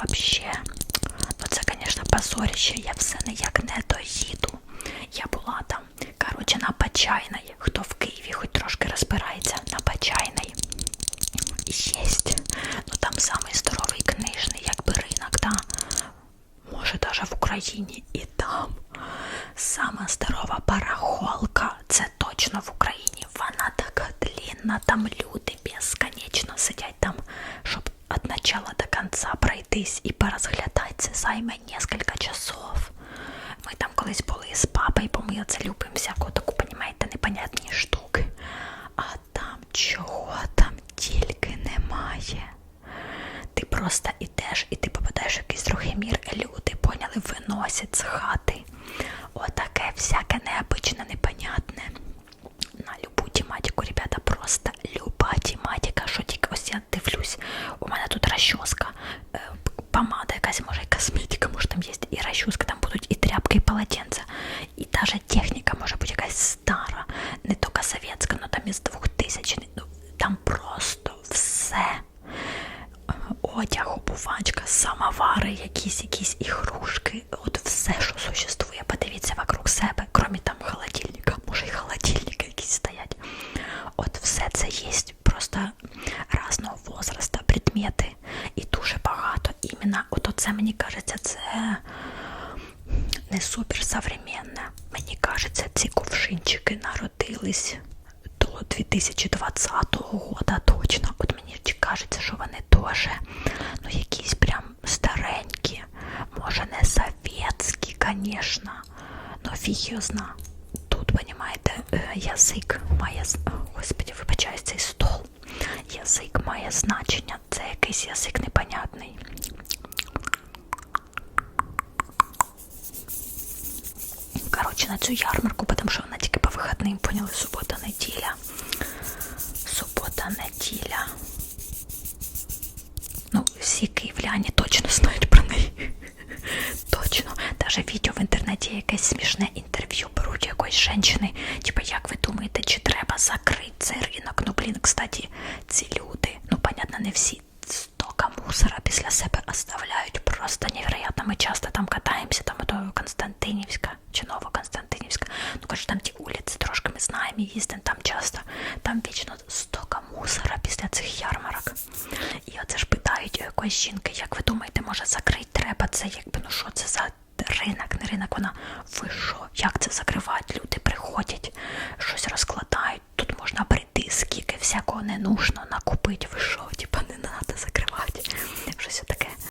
вообще. Ну це, звісно, позорище. Я все ніяк не доїду. Я була там, коротше, на Почайної. Хто в Києві хоч трошки розбирається на Почайної. Єсть. Ну там самий здоровий книжний, якби ринок, да. Може, даже в Україні і там. Сама здорова барахолка. Це точно в Україні. Вона така длінна, там люди безконечно сидять там, щоб від начала до кінця пройтись і порозглядати. Це займе кілька часов. Ми там колись були з папою, бо ми оце любимо всяку таку, понімаєте, непонятні штуки. А там чого там тільки немає. Ти просто ідеш і ти попадаєш в якийсь другий мір. Люди поняли, виносять з хати. Отаке всяке необичне, непонятне. На любу тематику, ребята, просто люба тематика, що тільки ось я дивлюсь. У мене тут розчоска, е, помада якась, може, і косметика, може там є, і розчоска, там будуть і тряпки, і полотенця. І даже техніка може бути якась стара, не тільки совєтська, але там із 2000 ну, там просто все одяг, обувачка, самовари, якісь якісь ігрушки, от все, що существує. Подивіться вокруг себе, крім там холодильника, може і холодильники якісь стоять. От все це є просто разного возраста, предмети. І дуже багато. Іменно, от оце мені кажеться, це не супер современне. Мені кажеться, ці кувшинчики народились до 2020 года точно. Кажеться, що вони теж ну, якісь прям старенькі. Може не совєтські, звісно. Ну фіг його зна. Тут, понімаєте, е, язик має. Господи, вибачаюсь, цей стол. Язик має значення. Це якийсь язик непонятний. Коротше, на цю ярмарку, тому що вона тільки по вихідним поняли субота, неділя. Субота, неділя. Ну, всі київляні точно знають про неї. Точно. Даже відео в інтернеті якесь смішне інтерв'ю беруть якоїсь жінки. Типа, як ви думаєте, чи треба закрити цей ринок? Ну, блін, кстати, ці люди, ну, понятно, не всі стока мусора після себе оставляють. Просто невероятно. Ми часто там катаємося, там ото Константинівська чи Новоконстантинівська. Ну, кажуть, там ті вулиці трошки ми знаємо їздимо там часто. Там вічно стока мусора після цих ярмарок. І оце ж питають у якоїсь жінки, як ви думаєте, може закрити треба це, якби ну що це за ринок, не ринок, вона ви що, як це закривати? Люди приходять, щось розкладають. Тут можна прийти, скільки всякого не нужно накупити. Ви що,